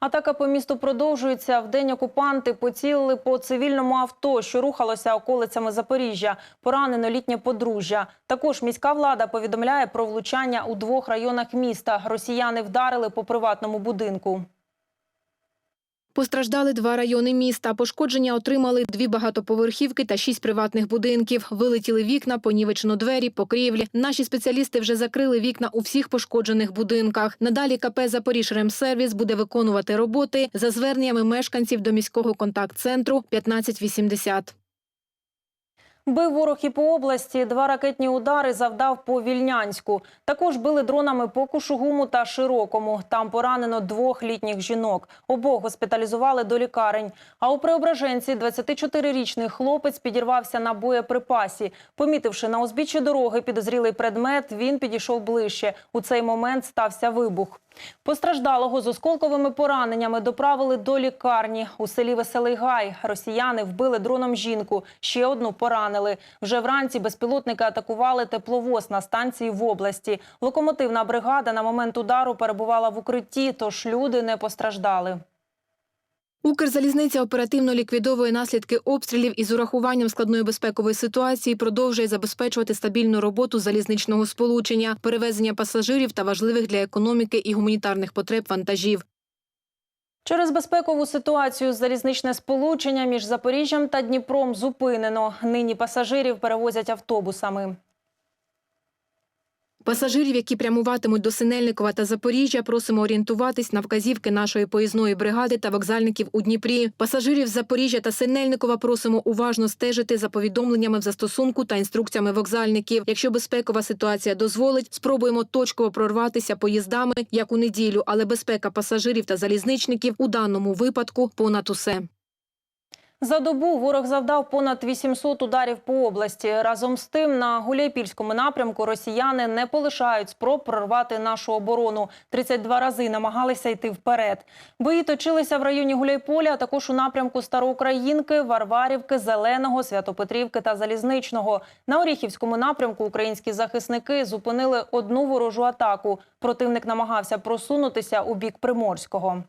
Атака по місту продовжується. В день окупанти поцілили по цивільному авто, що рухалося околицями Запоріжжя. Поранено літнє подружжя. Також міська влада повідомляє про влучання у двох районах міста. Росіяни вдарили по приватному будинку. Постраждали два райони міста. Пошкодження отримали дві багатоповерхівки та шість приватних будинків. Вилетіли вікна, понівечено двері, покрівлі. Наші спеціалісти вже закрили вікна у всіх пошкоджених будинках. Надалі КП «Запоріжремсервіс» буде виконувати роботи за зверненнями мешканців до міського контакт-центру 1580. Бив ворог і по області. Два ракетні удари завдав по Вільнянську. Також били дронами по Кушугуму та Широкому. Там поранено двох літніх жінок. Обох госпіталізували до лікарень. А у Преображенці 24-річний хлопець підірвався на боєприпасі. Помітивши на узбіччі дороги підозрілий предмет, він підійшов ближче. У цей момент стався вибух. Постраждалого з осколковими пораненнями доправили до лікарні. У селі Веселий Гай росіяни вбили дроном жінку, ще одну поранили. Вже вранці безпілотники атакували тепловоз на станції в області. Локомотивна бригада на момент удару перебувала в укритті, тож люди не постраждали. Укрзалізниця оперативно ліквідовує наслідки обстрілів і з урахуванням складної безпекової ситуації продовжує забезпечувати стабільну роботу залізничного сполучення, перевезення пасажирів та важливих для економіки і гуманітарних потреб вантажів. Через безпекову ситуацію залізничне сполучення між Запоріжжям та Дніпром зупинено. Нині пасажирів перевозять автобусами. Пасажирів, які прямуватимуть до Синельникова та Запоріжжя, просимо орієнтуватись на вказівки нашої поїзної бригади та вокзальників у Дніпрі. Пасажирів з Запоріжжя та Синельникова просимо уважно стежити за повідомленнями в застосунку та інструкціями вокзальників. Якщо безпекова ситуація дозволить, спробуємо точково прорватися поїздами, як у неділю, але безпека пасажирів та залізничників у даному випадку понад усе. За добу ворог завдав понад 800 ударів по області. Разом з тим, на Гуляйпільському напрямку росіяни не полишають спроб прорвати нашу оборону. 32 рази намагалися йти вперед. Бої точилися в районі Гуляйполя, а також у напрямку Староукраїнки, Варварівки, Зеленого, Святопетрівки та Залізничного. На Оріхівському напрямку українські захисники зупинили одну ворожу атаку. Противник намагався просунутися у бік Приморського.